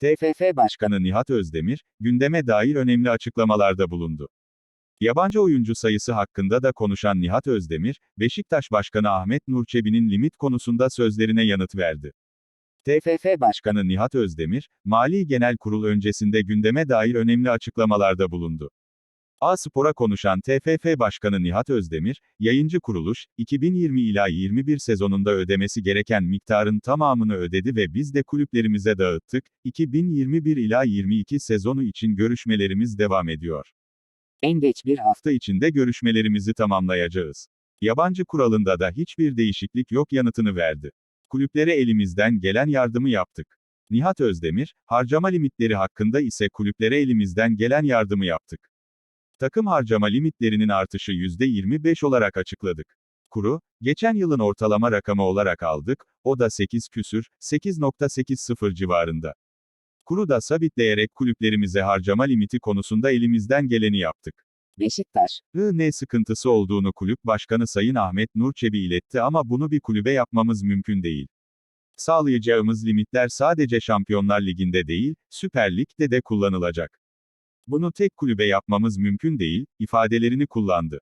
TFF Başkanı Nihat Özdemir, gündeme dair önemli açıklamalarda bulundu. Yabancı oyuncu sayısı hakkında da konuşan Nihat Özdemir, Beşiktaş Başkanı Ahmet Nur Çebi'nin limit konusunda sözlerine yanıt verdi. TFF Başkanı Nihat Özdemir, Mali Genel Kurul öncesinde gündeme dair önemli açıklamalarda bulundu. A-Spor'a konuşan TFF Başkanı Nihat Özdemir, yayıncı kuruluş, 2020 ila 21 sezonunda ödemesi gereken miktarın tamamını ödedi ve biz de kulüplerimize dağıttık, 2021 ila 22 sezonu için görüşmelerimiz devam ediyor. En geç bir hafta içinde görüşmelerimizi tamamlayacağız. Yabancı kuralında da hiçbir değişiklik yok yanıtını verdi. Kulüplere elimizden gelen yardımı yaptık. Nihat Özdemir, harcama limitleri hakkında ise kulüplere elimizden gelen yardımı yaptık. Takım harcama limitlerinin artışı %25 olarak açıkladık. Kuru, geçen yılın ortalama rakamı olarak aldık, o da 8 küsür, 8.80 civarında. Kuru da sabitleyerek kulüplerimize harcama limiti konusunda elimizden geleni yaptık. Beşiktaş, ne sıkıntısı olduğunu kulüp başkanı Sayın Ahmet Nur Çebi iletti ama bunu bir kulübe yapmamız mümkün değil. Sağlayacağımız limitler sadece Şampiyonlar Ligi'nde değil, Süper Lig'de de kullanılacak. Bunu tek kulübe yapmamız mümkün değil, ifadelerini kullandı.